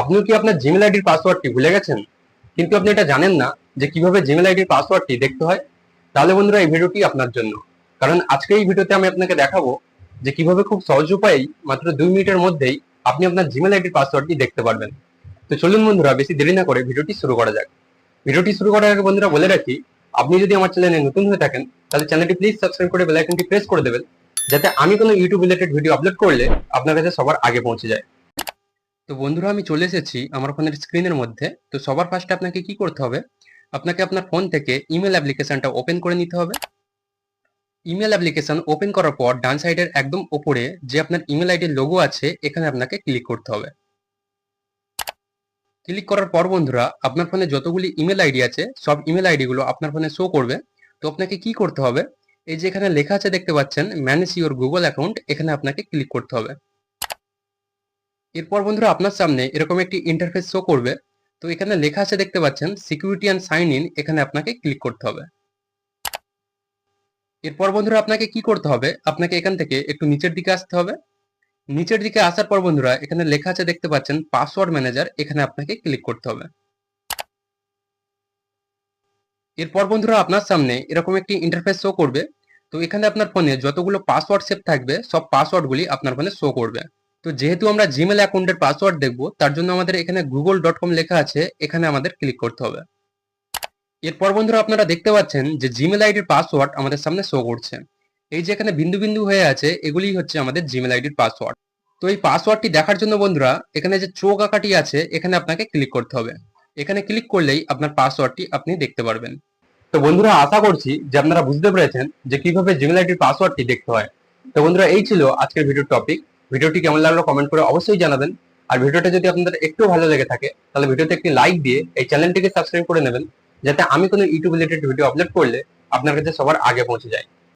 আপনিও কি আপনার জিমেল আইডির পাসওয়ার্ডটি ভুলে গেছেন? কিন্তু আপনি এটা জানেন না যে কীভাবে জিমেল আইডির পাসওয়ার্ডটি দেখতে হয়? তাহলে বন্ধুরা, এই ভিডিওটি আপনার জন্য। কারণ আজকে এই ভিডিওতে আমি আপনাকে দেখাবো যে কীভাবে খুব সহজ উপায়েই মাত্র দুই মিনিটের মধ্যেই আপনি আপনার জিমেল আইডির পাসওয়ার্ডটি দেখতে পারবেন। তো চলুন বন্ধুরা, বেশি দেরি না করে ভিডিওটি শুরু করা যাক। ভিডিওটি শুরু করার আগে বন্ধুরা বলে রাখি, আপনি যদি আমার চ্যানেলে নতুন হয়ে থাকেন, তাহলে চ্যানেলটি প্লিজ সাবস্ক্রাইব করে বেল আইকনটি প্রেস করে দেবেন, যাতে আমি কোনো ইউটিউব রিলেটেড ভিডিও আপলোড করলে আপনার কাছে সবার আগে পৌঁছে যায়। তো বন্ধুরা, আমি চলে এসেছি আমার ফোনের স্ক্রিনের মধ্যে। তো সবার ফার্স্টে আপনাকে কি করতে হবে? আপনাকে আপনার ফোন থেকে ইমেল অ্যাপ্লিকেশনটা ওপেন করে নিতে হবে। ইমেল অ্যাপ্লিকেশন ওপেন করার পর ডান সাইডের একদম ওপরে যে আপনার ইমেল আইডির লোগো আছে, এখানে আপনাকে ক্লিক করতে হবে। ক্লিক করার পর বন্ধুরা, আপনার ফোনে যতগুলি ইমেল আইডি আছে, সব ইমেল আইডি গুলো আপনার ফোনে শো করবে। তো আপনাকে কি করতে হবে? এই যে এখানে লেখা আছে দেখতে পাচ্ছেন ম্যানেজ ইউর গুগল অ্যাকাউন্ট এখানে আপনাকে ক্লিক করতে হবে। এরপর বন্ধুরা আপনার সামনে এরকম একটি ইন্টারফেস শো করবে। তো এখানে লেখা আছে দেখতে পাচ্ছেন সিকিউরিটি অ্যান্ড সাইন ইন এখানে আপনাকে ক্লিক করতে হবে। এরপর বন্ধুরা আপনাকে কি করতে হবে? আপনাকে এখান থেকে একটু নিচের দিকে আসতে হবে। নিচের দিকে আসার পর বন্ধুরা এখানে লেখা আছে দেখতে পাচ্ছেন পাসওয়ার্ড ম্যানেজার এখানে আপনাকে ক্লিক করতে হবে। এরপর বন্ধুরা আপনার সামনে এরকম একটি ইন্টারফেস শো করবে। তো এখানে আপনার ফোনে যতগুলো পাসওয়ার্ড সেভ থাকবে, সব পাসওয়ার্ডগুলি আপনার ফোনে শো করবে। তো যেহেতু আমরা জিমেল অ্যাকাউন্টের পাসওয়ার্ড দেখব, তার জন্য আমাদের এখানে গুগল ডট কম লেখা আছে, এখানে আমাদের ক্লিক করতে হবে। এরপর বন্ধুরা আপনারা দেখতে পাচ্ছেন যে জিমেল আইডির পাসওয়ার্ড আমাদের সামনে শো করছে। এই যে এখানে বিন্দু বিন্দু হয়ে আছে এগুলি হচ্ছে আমাদের জিমেল আইডির পাসওয়ার্ড তো এই পাসওয়ার্ডটি দেখার জন্য বন্ধুরা, এখানে যে চোখ আঁকাটি আছে, এখানে আপনাকে ক্লিক করতে হবে। এখানে ক্লিক করলেই আপনার পাসওয়ার্ডটি আপনি দেখতে পারবেন। তো বন্ধুরা, আশা করছি যে আপনারা বুঝতে পেরেছেন যে কীভাবে জিমেল আইডির পাসওয়ার্ডটি দেখতে হয়। তো বন্ধুরা, এই ছিল আজকের ভিডিওর টপিক ভিডিওটি কেমন লাগল কমেন্ট করে অবশ্যই জানাবেন। আর ভিডিওটা যদি আপনাদের একটু ভালো লেগে থাকে, তাহলে ভিডিওতে একটি লাইক দিয়ে এই চ্যানেলটিকে সাবস্ক্রাইব করে নেবেন, যাতে আমি কোনো ইউটিউব রিলেটেড ভিডিও আপলোড করলে আপনার কাছে সবার আগে পৌঁছে যায়।